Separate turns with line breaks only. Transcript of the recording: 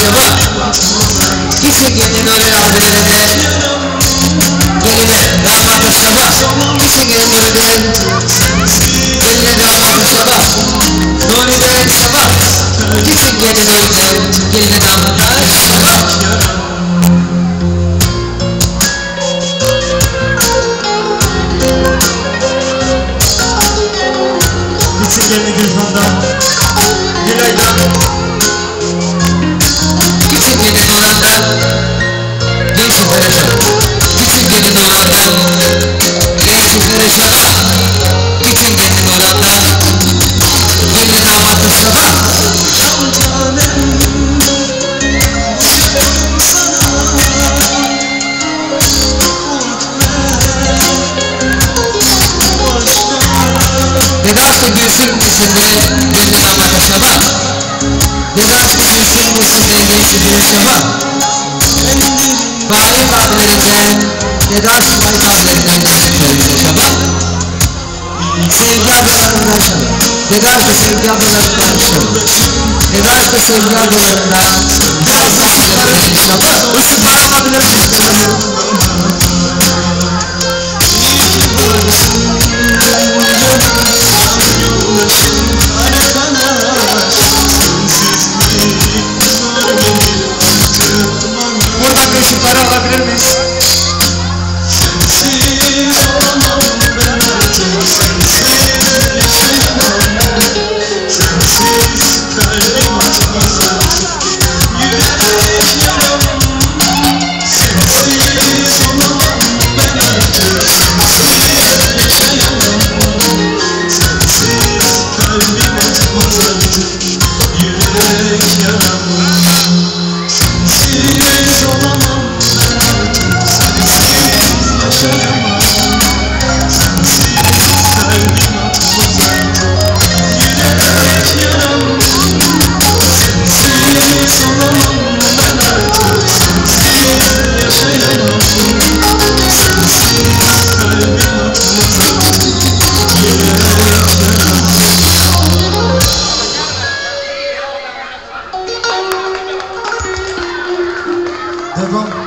şaba Gitsin gelin öyle adrede Geline damatı şaba Gitsin gelin öyle Geline damatı şaba Nuri de şaba Gitsin gelin öyle damatı şaba
Gitsin gelini Gülhan'dan. Gülay'dan.
Genç şoförü şaba Gitsin gelin orandan Genç şoförü şaba Gitsin gelin orandan Geline damatı şaba Vedasta gülsün müsünde Gönlü damata şaba Vedasta gülsün müsünde Gençliğine şaba Bari kabilerinden Vedasta bari kabilerinden Gençliğine şaba Sevgi ablalarından şaba Vedasta sevgi ablalarından şaba Vedasta sevgi ablalarından Vedasta kabilerinden şaba
Isıtma
Arrival.